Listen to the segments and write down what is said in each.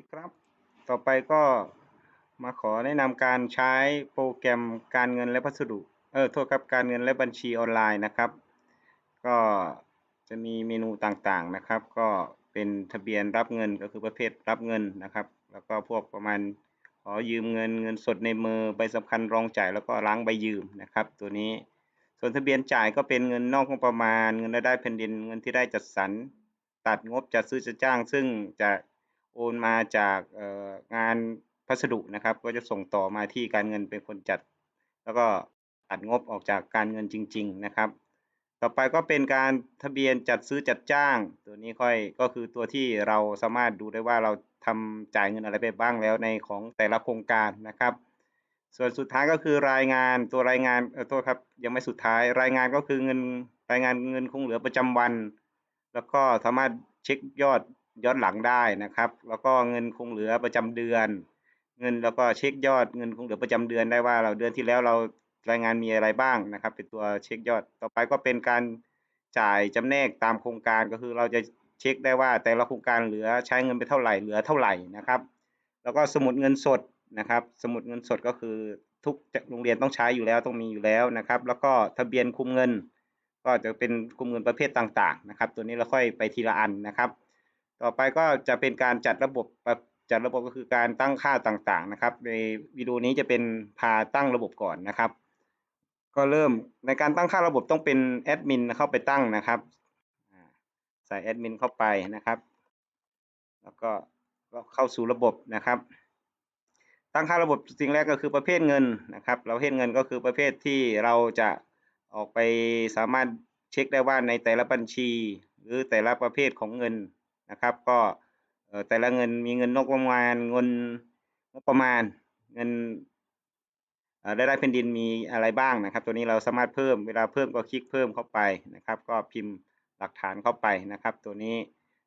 ดีครับ ต่อไปก็มาขอแนะนำการใช้โปรแกรมการเงินและพัสดุ เออ โทษครับการเงินและบัญชีออนไลน์นะครับ ก็จะมีเมนูต่างๆนะครับ ก็เป็นทะเบียนรับเงินก็คือประเภทรับเงินนะครับ แล้วก็พวกประมาณขอยืมเงินเงินสดในมือใบสำคัญรองจ่ายแล้วก็ล้างใบยืมนะครับ ตัวนี้ส่วนทะเบียนจ่ายก็เป็นเงินนอกงบประมาณ เงินรายได้แผ่นดินเงินที่ได้จัดสรรตัดงบจัดซื้อจัดจ้าง ซึ่งจะ โอนมาจากงานพัสดุนะครับ ก็จะส่งต่อมาที่การเงินเป็นคนจัด แล้วก็ตัดงบออกจากการเงินจริง ๆ นะครับ ต่อไปก็เป็นการทะเบียนจัดซื้อจัดจ้าง ตัวนี้ค่อยก็คือตัวที่เราสามารถดูได้ว่าเราทำจ่ายเงินอะไรไปบ้างแล้วในของแต่ละโครงการนะครับ ส่วนสุดท้ายก็คือรายงานตัวรายงานเออโทษครับยังไม่สุดท้ายรายงานก็คือเงินรายงานเงินคงเหลือประจำวัน แล้วก็สามารถเช็คยอด ย้อนหลังได้นะครับ แล้วก็เงินคงเหลือประจำเดือน เงินแล้วก็เช็คยอดเงินคงเหลือประจำเดือนได้ว่าเราเดือนที่แล้วเรารายงานมีอะไรบ้างนะครับ เป็นตัวเช็คยอด ต่อไปก็เป็นการจ่ายจำแนกตามโครงการก็คือเราจะเช็คได้ว่าแต่ละโครงการเหลือใช้เงินไปเท่าไหร่เหลือเท่าไหร่นะครับ แล้วก็สมุดเงินสดนะครับ สมุดเงินสดก็คือทุกโรงเรียนต้องใช้อยู่แล้วต้องมีอยู่แล้วนะครับ แล้วก็ทะเบียนคุมเงิน ก็จะเป็นคุมเงินประเภทต่างๆนะครับ ตัวนี้เราค่อยไปทีละอันนะครับ ต่อไปก็จะเป็นการจัดระบบจัดระบบก็คือการตั้งค่าต่างๆนะครับ ในวิดีโอนี้จะเป็นพาตั้งระบบก่อนนะครับ ก็เริ่มในการตั้งค่าระบบต้องเป็นแอดมินเข้าไปตั้งนะครับใส่แอดมินเข้าไปนะครับ แล้วก็เข้าสู่ระบบนะครับ ตั้งค่าระบบสิ่งแรกก็คือประเภทเงินนะครับ เราเห็นเงินก็คือประเภทที่เราจะออกไปสามารถเช็คได้ว่าในแต่ละบัญชี หรือแต่ละประเภทของเงิน นะครับ ก็แต่ละเงินมีเงินนอกประมาณเงินงบประมาณเงินได้ได้แผ่นดินมีอะไรบ้างนะครับ ตัวนี้เราสามารถเพิ่มเวลาเพิ่มก็คลิกเพิ่มเข้าไปนะครับ ก็พิมพ์หลักฐานเข้าไปนะครับ ตัวนี้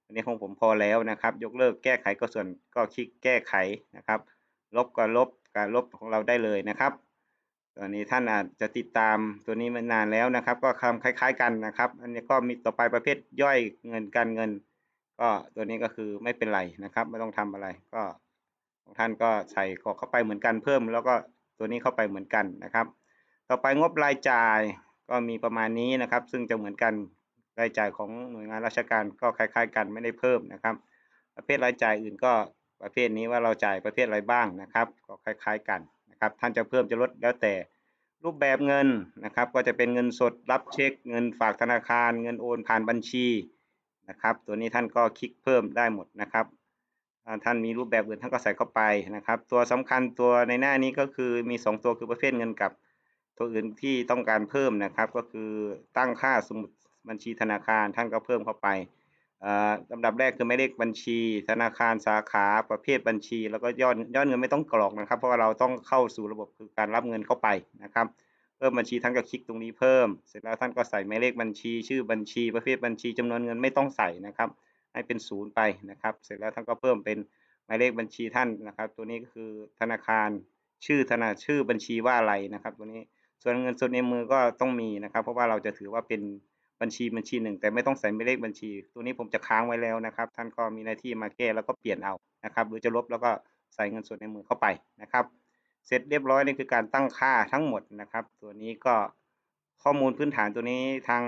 อันนี้ของผมพอแล้วนะครับ ยกเลิกแก้ไขก็ส่วนก็คลิกแก้ไขนะครับ ลบก็ลบการลบของเราได้เลยนะครับตัวนี้ท่านอาจจะติดตามตัวนี้มานานแล้วนะครับ ก็คำคล้าย ๆ กันนะครับ อันนี้ก็มีต่อไปประเภทย่อยเงินการเงิน ก็ตัวนี้ก็คือไม่เป็นไรนะครับ ไม่ต้องทำอะไรก็ของท่านก็ใส่กรอกเข้าไปเหมือนกันเพิ่ม แล้วก็ตัวนี้เข้าไปเหมือนกันนะครับ ต่อไปงบรายจ่ายก็มีประมาณนี้นะครับ ซึ่งจะเหมือนกันรายจ่ายของหน่วยงานราชการก็คล้าย ๆ กันไม่ได้เพิ่มนะครับ ประเภทรายจ่ายอื่นก็ประเภทนี้ว่าเราจ่ายประเภทอะไรบ้างนะครับ ก็คล้าย ๆ กันนะครับ ท่านจะเพิ่มจะลดแล้วแต่รูปแบบเงินนะครับ ก็จะเป็นเงินสดรับเช็ค เงินฝากธนาคาร เงินโอนผ่านบัญชี นะครับ ตัวนี้ท่านก็คลิกเพิ่มได้หมดนะครับท่านมีรูปแบบอื่นท่านก็ใส่เข้าไปนะครับ ตัวสำคัญตัวในหน้านี้ก็คือมี 2 ตัวคือประเภทเงินกับ ตัวอื่นที่ต้องการเพิ่มนะครับ ก็คือตั้งค่าสมุดบัญชีธนาคารท่านก็เพิ่มเข้าไปลำดับแรกคือหมายเลขบัญชี ธนาคารสาขาประเภทบัญชี แล้วก็ยอดยอดเงินไม่ต้องกรอกนะครับ เพราะว่าเราต้องเข้าสู่ระบบคือการรับเงินเข้าไปนะครับ พิ่มบัญชีท่านก็คลิกตรงนี้เพิ่ม เสร็จแล้วท่านก็ใส่หมายเลขบัญชี ชื่อบัญชีประเภทบัญชีจำนวนเงินไม่ต้องใส่นะครับ ให้เป็นศูนย์ไปนะครับ เสร็จแล้วท่านก็เพิ่มเป็นหมายเลขบัญชีท่านนะครับ ตัวนี้ก็คือธนาคารชื่อธนาชื่อบัญชีว่าอะไรนะครับ ตัวนี้ส่วนเงินสดในมือก็ต้องมีนะครับ เพราะว่าเราจะถือว่าเป็นบัญชีบัญชีหนึ่ง แต่ไม่ต้องใส่หมายเลขบัญชี ตัวนี้ผมจะค้างไว้แล้วนะครับ ท่านก็มีหน้าที่มาแก้แล้วก็เปลี่ยนเอานะครับ หรือจะลบแล้วก็ใส่เงินสดในมือเข้าไปนะครับ เสร็จเรียบร้อยนี่คือการตั้งค่าทั้งหมดนะครับ ตัวนี้ก็ข้อมูลพื้นฐานตัวนี้ทาง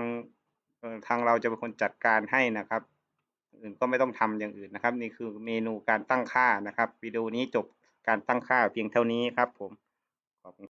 ทางเราจะเป็นคนจัดการให้นะครับ อื่นก็ไม่ต้องทำอย่างอื่นนะครับ นี่คือเมนูการตั้งค่านะครับวิดีโอนี้จบการตั้งค่าเพียงเท่านี้ครับผมขอบคุณ